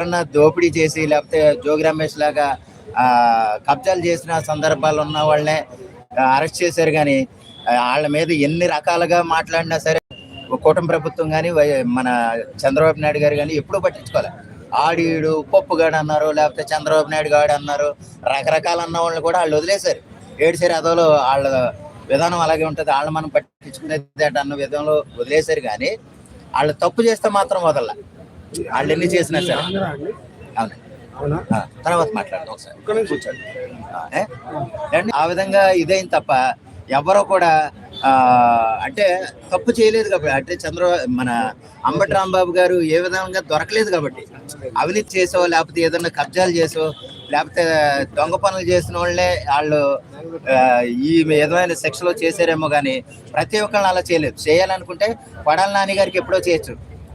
ఎవరన్నా దోపిడీ చేసి లేకపోతే జోగి రమేష్ లాగా కబ్జాలు చేసిన సందర్భాలు ఉన్న వాళ్ళనే అరెస్ట్ చేశారు కానీ వాళ్ళ మీద ఎన్ని రకాలుగా మాట్లాడినా సరే కూటమి ప్రభుత్వం కానీ మన చంద్రబాబు నాయుడు గారు కానీ ఎప్పుడూ పట్టించుకోలే. ఆడీడు పప్పుగాడు అన్నారు లేకపోతే చంద్రబాబు నాయుడు గాడు అన్నారు రకరకాల అన్న వాళ్ళని కూడా వాళ్ళు వదిలేశారు. ఏడుసారి అదోలో వాళ్ళ విధానం అలాగే ఉంటుంది వాళ్ళు మనం పట్టించుకునేది అన్న విధంలో వదిలేశారు కానీ వాళ్ళు తప్పు చేస్తే మాత్రం వదల వాళ్ళు ఎన్ని చేసినా సరే. అవును. తర్వాత మాట్లాడదాం ఒకసారి. కూర్చోండి. ఆ, విధంగా ఇదైంది తప్ప ఎవరో కూడా అంటే తప్పు చేయలేదు కాబట్టి అంటే చంద్ర మన అంబటి రాంబాబు గారు ఏ విధంగా దొరకలేదు కాబట్టి అవినీతి చేసో లేకపోతే ఏదైనా కబ్జాలు చేసో లేకపోతే దొంగ పనులు చేసిన వాళ్ళే వాళ్ళు ఈ విధమైన శిక్షలో చేశారేమో కానీ ప్రతి ఒక్కరిని అలా చేయలేదు. చేయాలనుకుంటే పడాల నాని గారికి ఎప్పుడో చేయొచ్చు.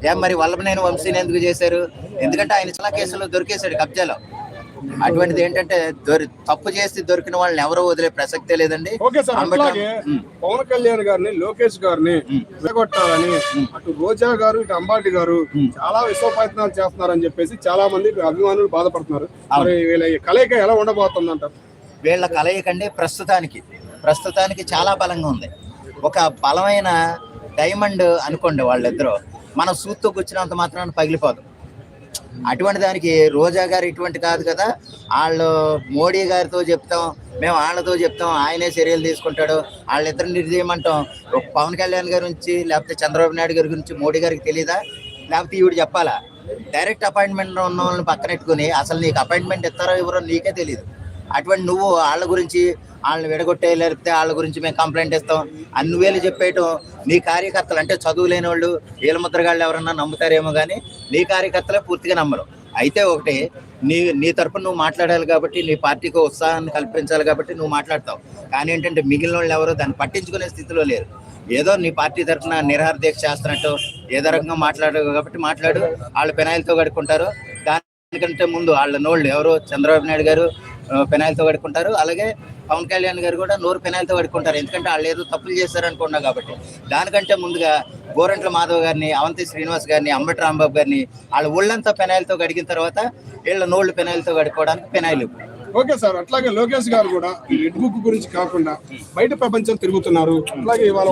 ఏం మరి వల్లభనేని వంశీని ఎందుకు చేశారు? ఎందుకంటే ఆయన చాలా కేసుల్లో దొరికేశాడు కబ్జాలో. అటువంటిది ఏంటంటే దొరి తప్పు చేసి దొరికిన వాళ్ళని ఎవరో వదిలే ప్రసక్తే లేదండి. పవన్ కళ్యాణ్ గారిని లోకేష్ గారిని విడగొట్టాలని అటు రోజా గారు ఇటు అంబాటి గారు చాలా విశ్వ ప్రయత్నాలు చేస్తున్నారని చెప్పేసి చాలా మంది అభిమానులు బాధపడుతున్నారు. మరి వీళ్ళ కలయిక ఎలా ఉండబోతుంది అంటారు వీళ్ళ కలయికండి ప్రస్తుతానికి. ప్రస్తుతానికి చాలా బలంగా ఉంది. ఒక బలమైన డైమండ్ అనుకోండి వాళ్ళిద్దరూ. మన సూత్తో వచ్చినంత మాత్రాన పగిలిపోదు. అటువంటి దానికి రోజా గారు ఇటువంటి కాదు కదా. వాళ్ళు మోడీ గారితో చెప్తాం మేము వాళ్ళతో చెప్తాం ఆయనే చర్యలు తీసుకుంటాడు వాళ్ళిద్దరు నిర్దేయమంటాం. పవన్ కళ్యాణ్ గారి గురించి లేకపోతే చంద్రబాబు నాయుడు గారి గురించి మోడీ గారికి తెలియదా లేకపోతే ఈవిడ చెప్పాలా? డైరెక్ట్ అపాయింట్మెంట్ ఉన్న వాళ్ళని పక్కనెట్టుకుని అసలు నీకు అపాయింట్మెంట్ ఇస్తారో ఎవరో నీకే తెలియదు అటువంటి నువ్వు వాళ్ళ గురించి వాళ్ళని విడగొట్టే లేకపోతే వాళ్ళ గురించి మేము కంప్లైంట్ ఇస్తాం అన్ని వేలు చెప్పేయటం. నీ కార్యకర్తలు అంటే చదువు లేని వాళ్ళు వీళ్ళ ముద్రగాళ్ళు ఎవరన్నా నమ్ముతారేమో కానీ నీ కార్యకర్తలే పూర్తిగా నమ్మరు. అయితే ఒకటి నీ నీ తరపున నువ్వు మాట్లాడాలి కాబట్టి నీ పార్టీకి ఉత్సాహాన్ని కల్పించాలి కాబట్టి నువ్వు మాట్లాడతావు. కానీ ఏంటంటే మిగిలిన వాళ్ళు ఎవరు దాన్ని పట్టించుకునే స్థితిలో లేరు. ఏదో నీ పార్టీ తరఫున నిరహార దీక్ష చేస్తున్నట్టు ఏదో రకంగా మాట్లాడు కాబట్టి మాట్లాడు. వాళ్ళు పెనాయిలతో కడుక్కుంటారు. దానికంటే ముందు వాళ్ళ నోళ్ళు ఎవరు? చంద్రబాబు నాయుడు గారు పెనాయిల్తో కడుక్కుంటారు. అలాగే పవన్ కళ్యాణ్ గారు కూడా నోరు పెనాయిల్తో కడుక్కుంటారు. ఎందుకంటే వాళ్ళు ఏదో తప్పులు చేశారనుకున్నా కాబట్టి. దానికంటే ముందుగా గోరంట్ల మాధవ్ గారిని అవంతి శ్రీనివాస్ గారిని అంబటి రాంబాబు గారిని వాళ్ళ ఒళ్ళంతా పెనాయిల్తో కడిగిన తర్వాత వీళ్ళ నోళ్ళు పెనాయిల్తో కడుక్కోవడానికి పెనాయిలు ఓకే సార్. అట్లాగే లోకేష్ గారు కూడా ఈ రెడ్ బుక్ గురించి కాకుండా బయట ప్రపంచం తిరుగుతున్నారు. అలాగే ఇవాళ